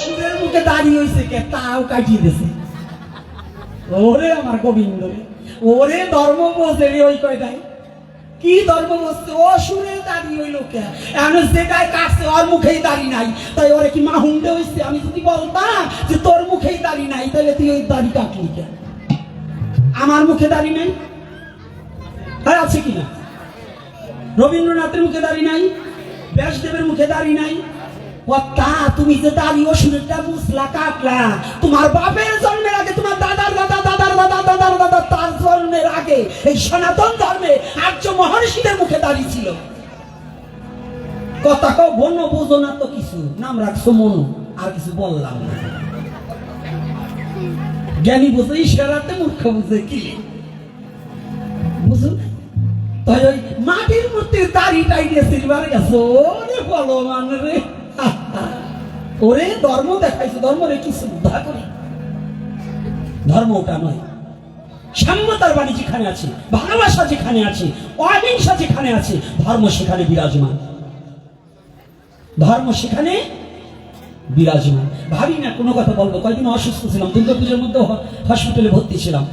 অসুরের মুখে দাঁড়িয়ে হয়েছে কে, তাও কাটিয়ে দিছে। ওরে আমার গোবিন্দ ওরে ধর্ম বোঝে ওই কয়টাই? কি ধর্ম বসছে অসুরে দাঁড়িয়ে হইল কে? এমন যেটাই কাটছে, ওর মুখেই দাড়ি নাই। তাই ওরে কি মা হুন্ডে হইছে? আমি যদি বলতাম যে তোর মুখেই দাড়ি নাই, তাহলে তুই ওই দাড়ি কাটলি কেন আমার মুখে দাড়ি নাই? আর আছে কি না রবীন্দ্রনাথের মুখে দাড়ি নাই? ব্যাসদেবের মুখে দাড়ি নাই? তুমি যে বুঝলা কাটলা। তোমার বাপের জন্মের আগে, তোমার দাদার দাদা দাদার দাদা দাদার দাদা, তার জন্মের আগে এই সনাতন ধর্মে আর্য মহর্ষিদের মুখে দাড়ি ছিল। কথা কও বন্য বোঝো না তো কিছু। নাম রাখছো মনু, আর কিছু বললাম না। জ্ঞানী বুঝে ইশারাতে মূর্খ বুঝে, কি বুঝুন তাই ওই মাটির মূর্তির দাড়ি টাইডে সিলভার গেছে, ওরে বলো মানে রে। ওরে ধর্ম দেখাইছে ধর্ম রে কি শ্রদ্ধা করি? ধর্ম ওটা নয়। সাম্যতার বাণী যেখানে আছে, ভালোবাসা যেখানে আছে, অহিংসা যেখানে আছে, ধর্ম সেখানে বিরাজমান। ধর্ম সেখানে বিরাজমান। ভাবি না, কোনো কথা বলব। কয়েকদিন অসুস্থ ছিলাম দুর্গা পুজোর মধ্যে হসপিটালে ভর্তি ছিলাম।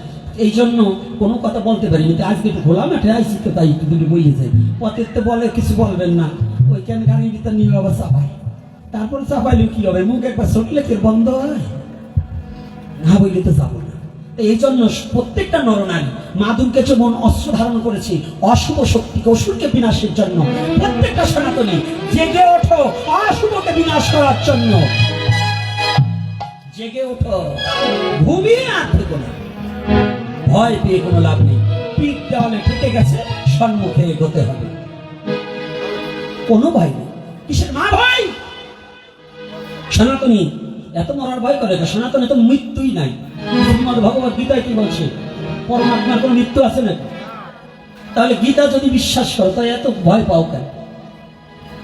এই জন্য কোনো কথা বলতে পারিনি। আজকে একটু খোলা মাঠে আইসি তো তাই একটু দুটো বইয়ে যায় পথের তো বলে, কিছু বলবেন না। ওইখানে গাড়ির ভিতর নিয়ে আবার চাপাই তারপর চাপাইলে কি হবে? মুখ একবার চটলে কি বন্ধ হয়? না বইলে তো যাব না। এই জন্য প্রত্যেকটা নরনারী মা দুর্গা যেমন অস্ত্র ধারণ করেছে, অশুভ শক্তিকে, অসুরকে বিনাশের জন্য, প্রত্যেকটা সনাতনী জেগে ওঠো, অশুভকে বিনাশ করার জন্য। জেগে ওঠো। ঘুমিয়ে আর থেকো না। ভয় পেয়ে কোনো লাভ নেই। পিঠ দেওয়ালে ঠেকে গেছে, সম্মুখে এগোতে হবে। কোনো ভয় নেই। কিসের মা ভাই? সনাতনী এত মরার ভয় করে সনাতনে তো মৃত্যুই নাই। শ্রীমদ ভগবত গীতায় কি বলছে? পরমাত্মার কোনো মৃত্যু আছে নাকি? তাহলে গীতা যদি বিশ্বাস করো তাহলে এত ভয় পাও কেন?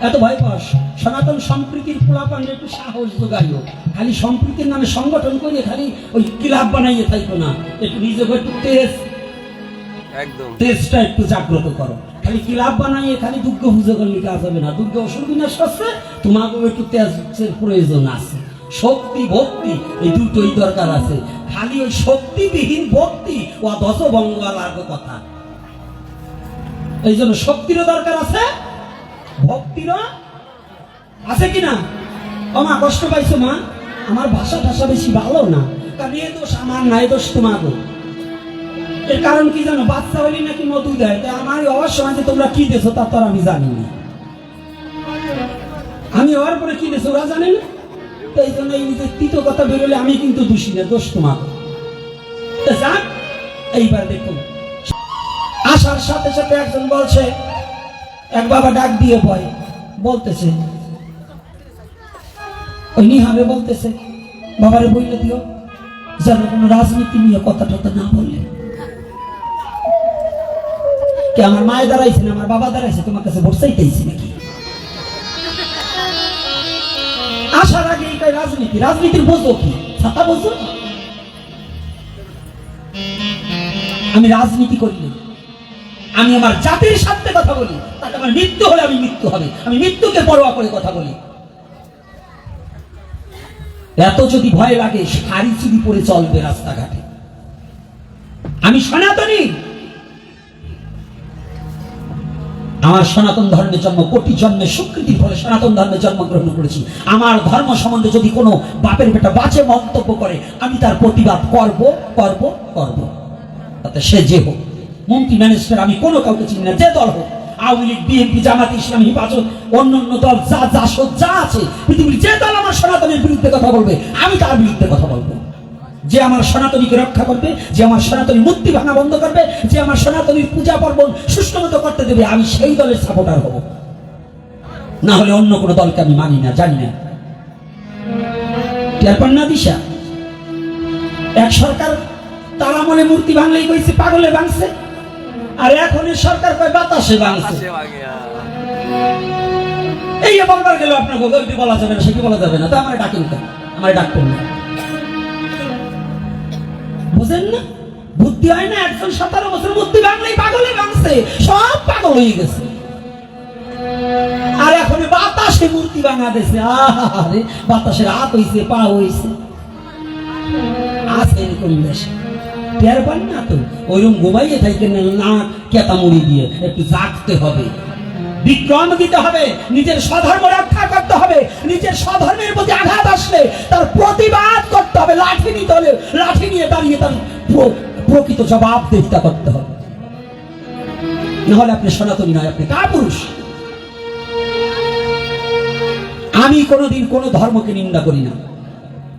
এত ভয় পাও সনাতন সম্প্রীতির পোলাপান্ডে একটু সাহস যোগাইও। খালি সম্প্রীতির নামে সংগঠন করে খালি ওই ক্লাব বানাইয়ে থাকো না। একটু নিজেকে একটু তেজ একদম। তেজটা একটু জাগ্রত করো। খালি ক্লাব বানাইয়ে খালি দুর্গ পুজো করলে কাজ হবে না? দুর্গ অসুর বিনাশ করছে, তোমাকেও একটু তেজের প্রয়োজন আছে। শক্তি, ভক্তি, এই দুটোই দরকার আছে। খালি ওই শক্তিবিহীন ভক্তি ও দশ বঙ্গালার কথা। এই জন্য শক্তিরও দরকার আছে, ভক্তিরও আছে কি না? ও মা, কষ্ট পাইছো মা? আমার ভাষা ভাষা বেশি ভালো না। কারণ এ দোষ, আমার না এ দোষ তোমাকে এর কারণ কি জানো? বাচ্চা হইলে নাকি মধু দেয়। তাই আমার অবশ্য সময় তোমরা কি দেছো তা তো আমি জানি না। আমি হওয়ার পরে কি দেছো ওরা জানে না? তো এই জন্য এই যে তিতো কথা বেরোলে আমি কিন্তু দোষী না, দোষ তোমার। যাক, এইবার দেখুন আসার সাথে সাথে একজন বলছে, এক বাবা ডাক দিয়ে পয় বলতেছে, ওই নিহারে বলতেছে, বাবারে বইলে দিও, যেন কোনো রাজনীতি নিয়ে কথা টথা না বললে কে আমার মায়ে দাঁড়াইছে না আমার বাবা দাঁড়াইছে তোমার কাছে ভোট চাইতেইছি নাকি? আসার আগে এইটাই রাজনীতি? রাজনীতির বোঝো কি? ছাতা বোঝো? আমি রাজনীতি করি না। আমি আমার জাতির স্বার্থে কথা বলি। তাতে আমার মৃত্যু হলে আমি মৃত্যু হবে। আমি মৃত্যুকে পরোয়া করে কথা বলি। এত যদি ভয় লাগে শাড়ি চুরি পরে চলবে রাস্তাঘাটে। আমি সনাতনী। আমার সনাতন ধর্মের জন্ম, কোটি জন্মের স্বীকৃতির ফলে সনাতন ধর্মে জন্মগ্রহণ করেছি। আমার ধর্ম সম্বন্ধে যদি কোনো বাপের বেটা বাজে মন্তব্য করে, আমি তার প্রতিবাদ করব করব করব। তাতে সে যে হোক, মন্ত্রী ম্যানেজার আমি কোনো কাউকে চিনি না, যে দল হোক, আওয়ামী লীগ, বিএনপি, জামাত, ইসলামী, হেফাজত অন্য অন্য দল, যা যা যা আছে, পৃথিবীর যে দল আমার সনাতনের বিরুদ্ধে কথা বলবে, আমি তার বিরুদ্ধে কথা বলব। যে আমার সনাতনীকে রক্ষা করবে যে আমার সনাতনী মূর্তি ভাঙা বন্ধ করবে যে আমার সনাতনীর পূজা পার্বণ সুষ্ঠু মতো করতে দেবে আমি সেই দলের সাপোর্টার হব। না হলে অন্য কোনো দলকে আমি মানি না জানি না। দিশা? এক সরকার তারা আমলে মূর্তি ভাঙলেই কইছে পাগলে ভাঙছে আর এখন সরকার কয় বাতাসে ভাঙছে। এই যে বলবার গেল আপনার বলা যাবে না সে কি বলা যাবে না? তা আমার ডাকেন কেন? আমার ডাকবেন না বুঝেন না? বুদ্ধি হয় না, একজন সতেরো বছর বুদ্ধি ভাঙলেই পাগলে ভাঙছে, সব পাগল হয়ে গেছে। আর এখন বাতাসে মূর্তি বাংলাদেশে আরে বাতাসের হাত হইছে, পা হইছে। আছে এরকম দেশে টের পান না তো? ওইরকম ঘুমাইয়ে থাকেন না, কেতা মুড়ি দিয়ে, একটু জাগতে হবে। বিক্রম দিতে হবে, নিজের স্বধর্ম রক্ষা করতে হবে, নিজের স্বধর্মের প্রতি আঘাত আসলে তার প্রতিবাদ করতে হবে, লাঠি নিতে হবে লাঠি নিয়ে দাঁড়িয়ে তার প্র- প্রকৃত জবাবদিহিতা করতে হবে। নাহলে আপনি সনাতনী নয়, আপনি কাপুরুষ। আমি কোনোদিন কোনো ধর্মকে নিন্দা করি না।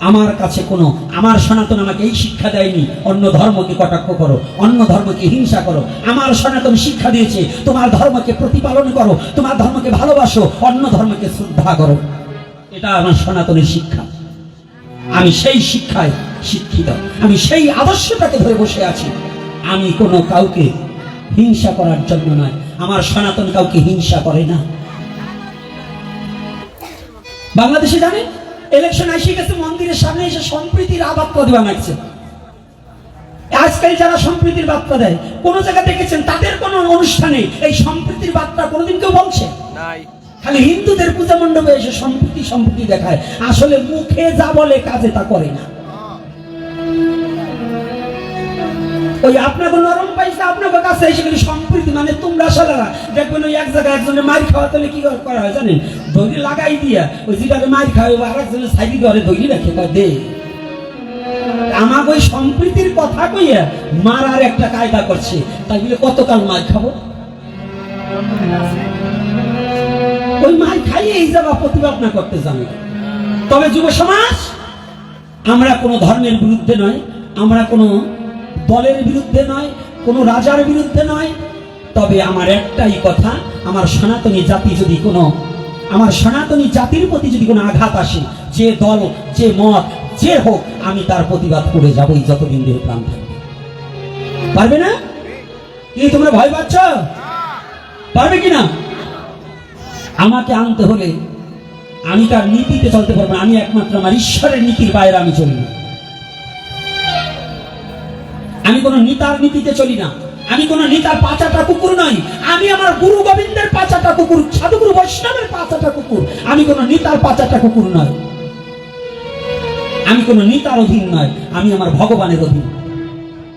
আমার কাছে কোনো, আমার সনাতন আমাকে এই শিক্ষা দেয়নি, অন্য ধর্মকে কটাক্ষ করো, অন্য ধর্মকে হিংসা করো। আমার সনাতন শিক্ষা দিয়েছে, তোমার ধর্মকে প্রতিপালন করো, তোমার ধর্মকে ভালোবাসো, অন্য ধর্মকে শ্রদ্ধা করো। এটা আমার সনাতনের শিক্ষা। আমি সেই শিক্ষায় শিক্ষিত। আমি সেই আদর্শটাকে ধরে বসে আছি। আমি কোনো কাউকে হিংসা করার জন্য নয়। আমার সনাতন কাউকে হিংসা করে না। বাংলাদেশে জানেন? ইলেকশন এসে গেছে মন্দিরের সামনে এসে সম্প্রীতির আবাদ প্রতিভা মারছে আজকাল যারা সম্প্রীতির বার্তা দেয় কোনো জায়গা দেখেছেন? তাদের কোন অনুষ্ঠানে এই সম্প্রীতির বার্তা কোনোদিন কেউ বলছে? খালি হিন্দুদের পূজা মণ্ডপে এসে সম্প্রীতি সম্প্রীতি দেখায়। আসলে মুখে যা বলে কাজে তা করে না। ওই আপনাকে নরম পাইছে আপনাকে কাছে এসে গেলে সম্প্রীতি মানে তোমরা সালারা দেখবেন ওই এক জায়গায় একজনে মার খাওয়া তাহলে কি করা হয় জানেন? দড়ি লাগাই দিয়া ওই যেটাকে মার খাওয়াই আর একজনের সাইডি ধরে দড়ি রাখে কয়, দে। আমাকে ওই সম্প্রীতির কথা কইয়া মারার একটা কায়দা করছে। তাই বলে, কতকাল মার খাব? ওই মার খাইয়ে এই জায়গা প্রতিবাদ না করতে জানে। তবে যুব সমাজ আমরা কোনো ধর্মের বিরুদ্ধে নয়, আমরা কোনো দলের বিরুদ্ধে নয়, কোনো রাজার বিরুদ্ধে নয়। তবে আমার একটাই কথা, আমার সনাতনী জাতি যদি কোনো, আমার সনাতনী জাতির প্রতি যদি কোনো আঘাত আসে, যে দল, যে মত, যে হোক, আমি তার প্রতিবাদ করে যাবই যতদিন দেহ প্রাণ থাকবে। পারবে না? কি তোমরা ভয় পাচ্ছ? পারবে কি না? আমাকে আনতে হলে আমি তার নীতিতে চলতে পারব। আমি একমাত্র আমার ঈশ্বরের নীতির বাইরে আমি চলি না আমি কোনো নিতার নীতিতে চলি না। আমি কোনো নিতার পাচাটা কুকুর নই। আমি আমার গুরু গোবিন্দের পাচাটা কুকুর, সাধুগুরু বৈষ্ণবের পাচাটা কুকুর। আমি কোনো নিতার পাচাটা কুকুর নয় আমি কোনো নিতার অধীন নয় আমি আমার ভগবানের অধীন।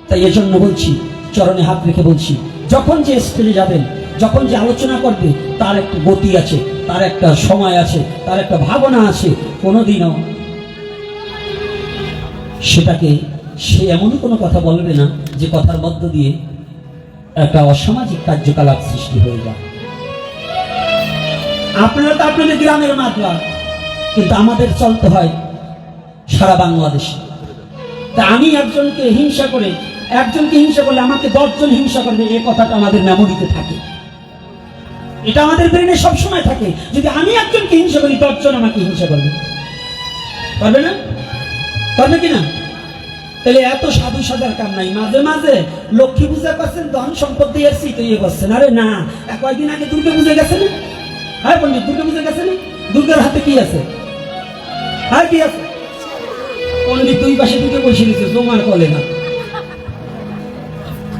তাই এজন্য বলছি, চরণে হাত রেখে বলছি, যখন যে স্টেজে যাবেন, যখন যে আলোচনা করবে, তার একটা গতি আছে, তার একটা সময় আছে, তার একটা ভাবনা আছে। কোনোদিনও সেটাকে সে এমনই কোনো কথা বলবে না যে কথার মধ্য দিয়ে একটা অসামাজিক কার্যকলাপ সৃষ্টি হয়ে যায়। আপনারা তো আপনাদের গ্রামের মাতলা, কিন্তু আমাদের চলতে হয় সারা বাংলাদেশে। তা আমি একজনকে হিংসা করে, একজনকে হিংসা করলে আমাকে দশজন হিংসা করবে এই কথাটা আমাদের মেমোরিতে থাকে। এটা আমাদের ব্রেনে সবসময় থাকে। যদি আমি একজনকে হিংসা করি, দশজন আমাকে হিংসা করবে। পারবে না? পারবে কি না? তাহলে এত সাধু সাজার কাম নাই। মাঝে মাঝে লক্ষ্মী পূজা করছেন, ধন সম্পদ দিয়ে এসছি তো ইয়ে করছেন আরে না কয়েকদিন আগে দুর্গা পূজা গেছেন? হ্যাঁ পন্ডিত দুর্গা পূজা গেছেন? দুর্গার হাতে কি আছে? হ্যাঁ কি আছে? পন্ডিত দুই পাশে দুটো বসে দিচ্ছে জমার কলে না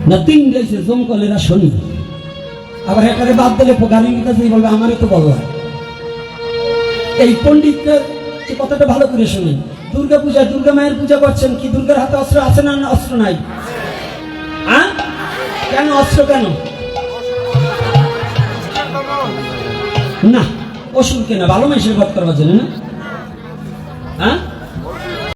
না তিন গেছে জম কলে না শনি। আবার এটাকে বাদ দিলে গাড়ির কাছে বলবে আমারই তো বলো। এই পণ্ডিতকে যে কথাটা ভালো করে শুনেন। দুর্গা পূজা, দুর্গা মায়ের পূজা করছেন কি? দুর্গার হাতে অস্ত্র আছে না না অস্ত্র নাই? হ্যাঁ? কেন অস্ত্র কেন? না অসুর কেনা? ভালো মানুষের বধ করবার জন্য না? হ্যাঁ?